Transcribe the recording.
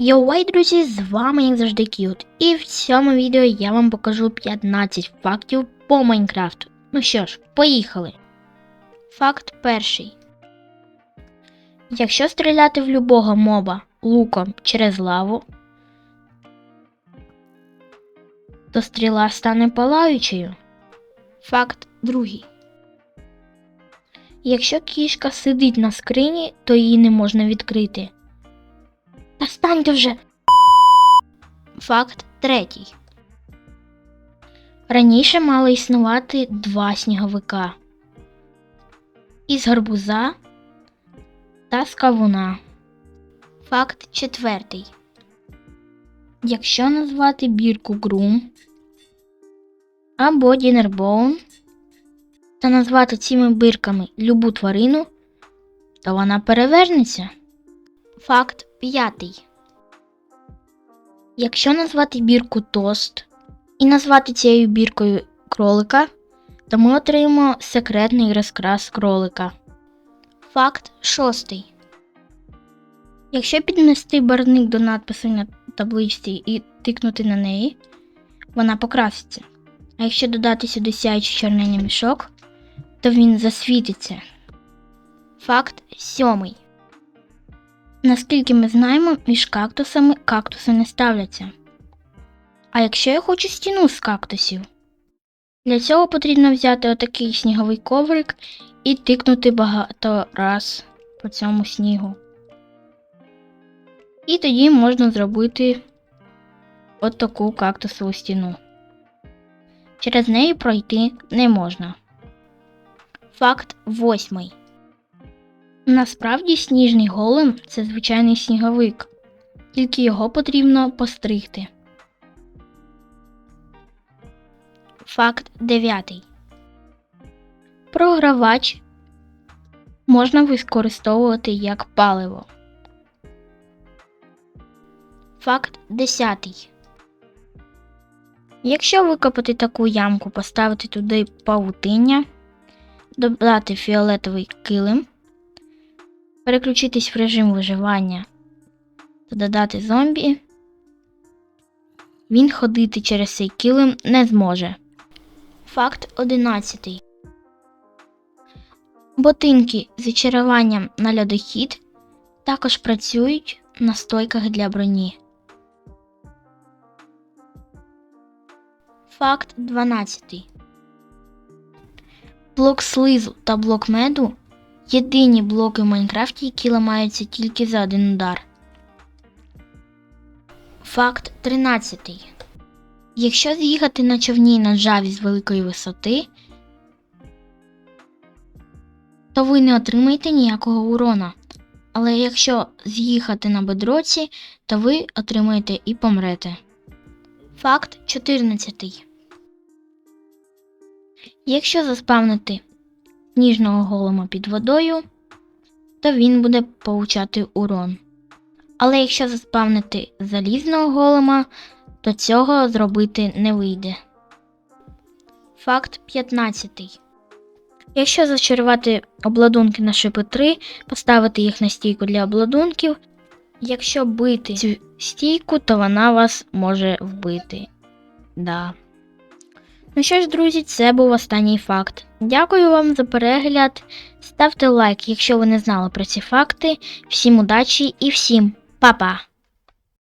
Йоу, друзі, з вами як завжди Кют. І в цьому відео я вам покажу 15 фактів по Майнкрафту. Ну що ж, поїхали. Факт перший. Якщо стріляти в любого моба луком через лаву, то стріла стане палаючою. Факт другий. Якщо кішка сидить на скрині, то її не можна відкрити. Та вже. Факт третій. Раніше мали існувати два сніговика із гарбуза та з кавуна. Факт четвертий. Якщо назвати бірку Грум або Дінербоун та назвати цими бирками любу тварину, то вона перевернеться. Факт п'ятий. Якщо назвати бірку тост і назвати цією біркою кролика, то ми отримаємо секретний розкрас кролика. Факт шостий. Якщо піднести барник до надпису на табличці і тикнути на неї, вона покраситься. А якщо додати сюди сяючий чорнильний мішок, то він засвітиться. Факт сьомий. Наскільки ми знаємо, між кактусами кактуси не ставляться. А якщо я хочу стіну з кактусів? Для цього потрібно взяти отакий сніговий коврик і тикнути багато раз по цьому снігу. І тоді можна зробити от кактусову стіну. Через неї пройти не можна. Факт восьмий. Насправді сніжний голем це звичайний сніговик, тільки його потрібно постригти. Факт 9. Програвач можна використовувати як паливо. Факт 10. Якщо викопати таку ямку, поставити туди павутиння, додати фіолетовий килим переключитись в режим виживання та додати зомбі, він ходити через цей килим не зможе. Факт 11. Ботинки з зачаруванням на льодохід також працюють на стойках для броні. Факт 12. Блок слизу та блок меду Єдині блоки в Майнкрафті, які ламаються тільки за один удар. Факт 13. Якщо з'їхати на човні на джаві з великої висоти, то ви не отримаєте ніякого урона. Але якщо з'їхати на бедроці, то ви отримаєте і помрете. Факт 14. Якщо заспавнити сніжного голема під водою, то він буде получати урон. Але якщо заспавнити залізного голема, то цього зробити не вийде. Факт 15. Якщо зачарувати обладунки на шипи 3, поставити їх на стійку для обладунків. Якщо бити цю стійку, то вона вас може вбити. Да. Ну що ж, друзі, це був останній факт. Дякую вам за перегляд. Ставте лайк, якщо ви не знали про ці факти. Всім удачі і всім па-па!